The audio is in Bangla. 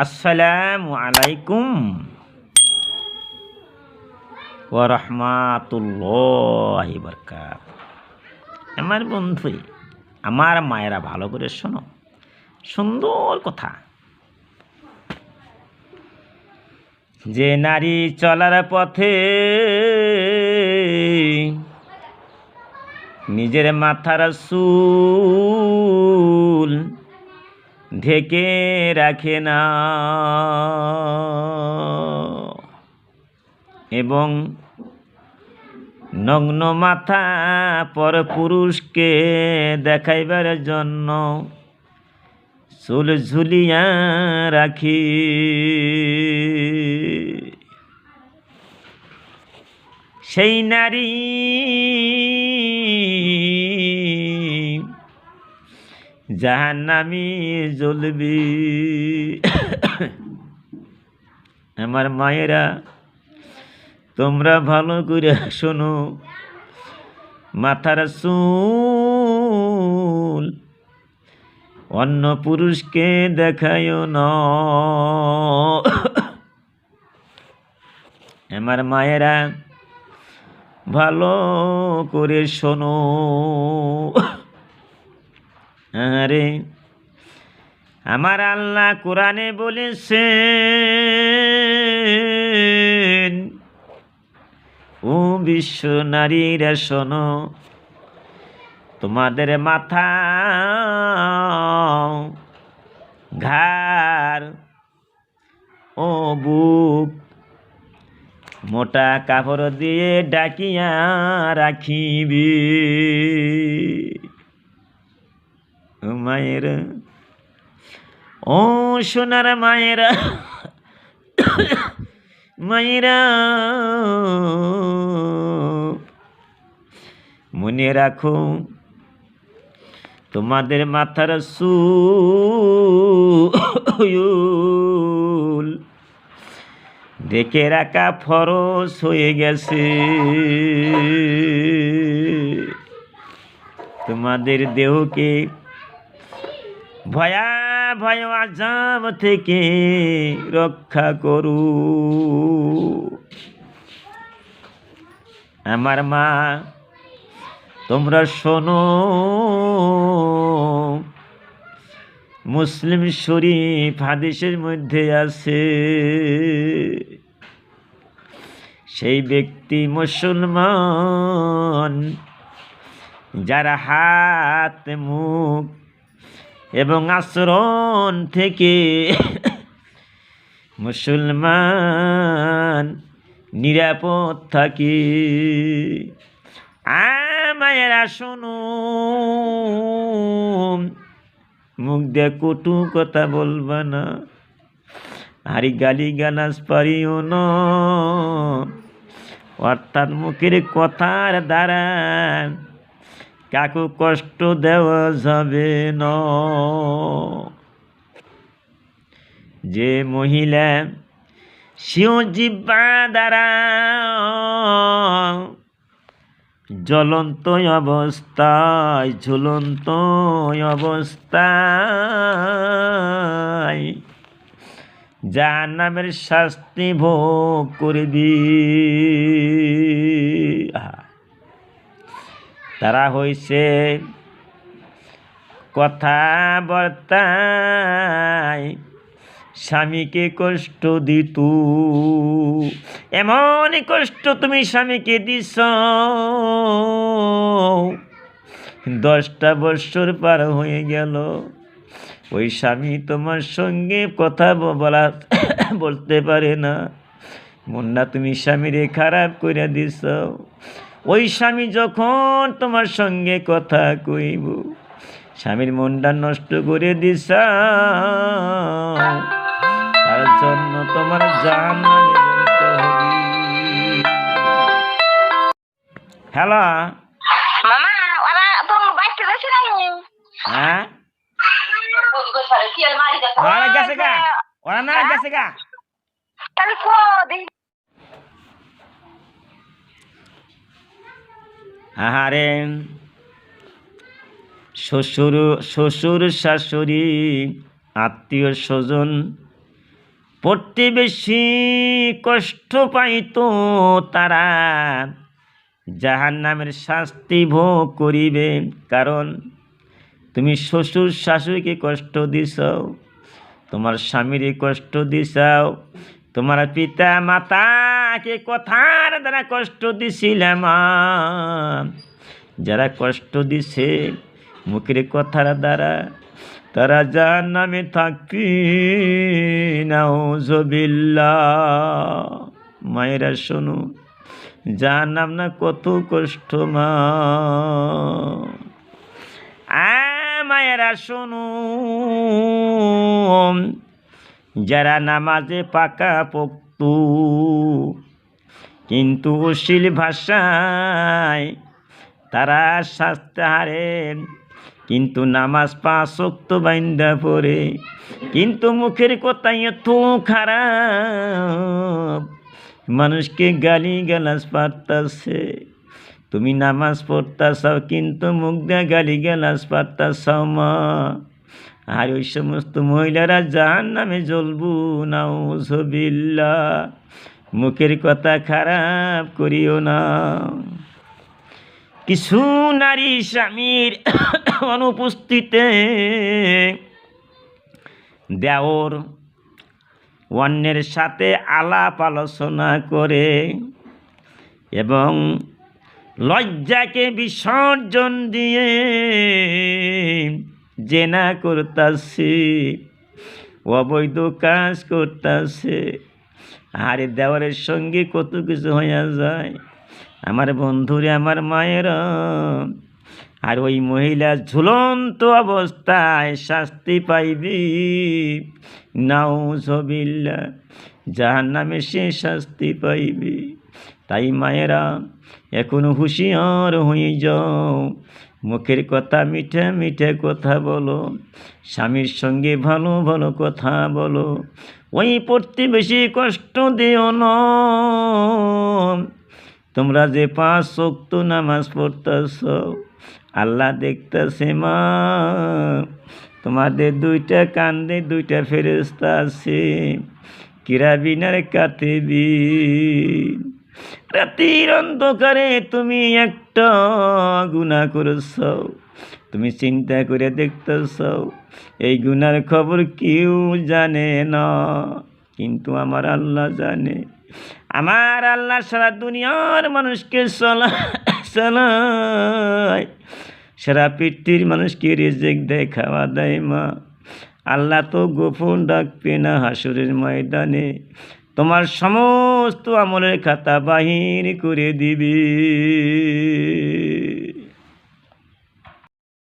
আসসালামু আলাইকুম ওরহমাতুল্লাহ বরকাত আমার বন্ধু আমার মায়েরা ভালো করে শোনো, সুন্দর কথা। যে নারী চলার পথে নিজের মাথার চুল ঢেকে রাখে না। এবং নগ্ন মাথা পর পুরুষকে দেখাইবার জন্য চুল ঝুলিয়া রাখি। সেই নারী জাহান্নামি জ্বলবি। আমার মায়েরা, তোমরা ভালো করে শোনো। মাথার চুল অন্য পুরুষকে দেখায়ও না। আমার মায়েরা, ভালো করে শোনো। আরে, আমার আল্লাহ কোরআনে বলেছেন, ও বিশ্ব নারীরা শোনো, তোমাদের মাথা ঘাড় ও বুক মোটা কাপড় দিয়ে ডাকিয়া রাখিবি। মায়েরা, ও সোনার মায়েরা মায়েরা, মনে রাখো, তোমাদের মাথার চুল দেখে রাখা ফরস হয়ে গেছে। তোমাদের দেহকে ভয়া ভয় আজাব থেকে রক্ষা করু। আমার মা, তোমরা শোনো, মুসলিম শরীফ হাদিসের মধ্যে আছে, সেই ব্যক্তি মুসলমান যারা হাত, মুখ এবং আচরণ থেকে মুসলমান নিরাপদ থাকি। আমায়েরা শোনো। মুখ দিয়ে কটু কথা বলবা না। হারি গালি গালাস পারিও না। অর্থাৎ মুখের কথার দ্বারা কাকু কষ্ট দেওয়া যাবে না। যে মহিলা সিও জিব্বা দ্বারা জ্বলন্ত অবস্থায়, ঝুলন্ত অবস্থায় যার নামের শাস্তি ভোগ করবি। তারা হইছে কথা বর্তায়, স্বামীকে কষ্ট দিত। এমন কষ্ট তুমি স্বামীকে দিস দশটা বৎসর পার হয়ে গেল। ওই স্বামী তোমার সঙ্গে কথা বলা বলতে পারে না। মুন্না তুমি স্বামীরে খারাপ করে দিস ওই স্বামী যখন তোমার সঙ্গে কথা কইব স্বামীর মনটা নষ্ট করে দিস তার জন্য তোমার জান হ্যালো? হ্যাঁ? ওরা গেছে গা? ওরা না গেছে গা? আহারে। শ্বশুর শ্বশুর শাশুড়ি, আত্মীয় স্বজন, প্রতিবেশী কষ্ট পাইতো তারা জাহান নামের শাস্তি ভোগ করিবে। কারণ তুমি শ্বশুর শাশুড়িকে কষ্ট দিছাও, তোমার স্বামীরে কষ্ট দিছাও, তোমার পিতা মাতাকে কথার দ্বারা কষ্ট দিছিলাম। যারা কষ্ট দিছে মুখের কথার দ্বারা, তারা যার নামে থাকবি নাউজবিল্লা মায়েরা শোনো, যার নাম না কত কষ্ট মা। মায়েরা শোনো, যারা নামাজে পাকা পোক্ত কিন্তু অশ্লীল ভাষায় তারা শাস্তি হারে। কিন্তু নামাজ পাঁচ শক্ত বাইন্দা পড়ে। কিন্তু মুখের কথাই এত খারাপ, মানুষকে গালি গালাজ পারতাছে। তুমি নামাজ পড়তাছাও, কিন্তু মুখ দিয়ে গালি গালাজ পারতাছাও মা। আর ওই সমস্ত মহিলারা যার নামে জ্বলবু নাউজবিল্লা মুখের কথা খারাপ করিও না। কিছু নারী স্বামীর অনুপস্থিতে দেওর অন্যের সাথে আলাপ আলোচনা করে এবং লজ্জাকে বিসর্জন দিয়ে জেনা করতাছে, অবৈধ কাজ করতাছে। আরে দেওয়ারের সঙ্গে কত কিছু হইয়া যায়। আমার বন্ধুরে, আমার মায়ের। আর ওই মহিলা ঝুলন্ত অবস্থায় শাস্তি পাইবি। নাও ছবিল্লা যাহার নামে সে শাস্তি পাইবি। তাই মায়েরা এখনও হুঁশিয়ার হয়ে যাও। মুখের কথা মিঠে মিঠে কথা বলো, স্বামীর সঙ্গে ভালো ভালো কথা বলো। ওই প্রতিবেশী কষ্ট দিও না। তোমরা যে পাঁচ শক্ত নামাজ পড়তেছ, আল্লাহ দেখতেছে মা। তোমাদের দুইটা কান্দে দুইটা ফেরেস্তা আছে, কিরাবিনার কাতেবি রাতির অন্ধকারে তুমি একটা গুণা করেছ। তুমি চিন্তা করে দেখতেছ, এই গুনার খবর কেউ জানে না। কিন্তু আমার আল্লাহ জানে, আমার আল্লাহ সারা দুনিয়ার মানুষকে চলা চালায় সারা পৃথিবীর মানুষকে রেজেক দেয়, খাওয়া দেয় মা। আল্লাহ তো গোপন ডাকবে না হাসুরের ময়দানে। তোমার সমস্ত আমলের খাতা বাহির করে দিবি।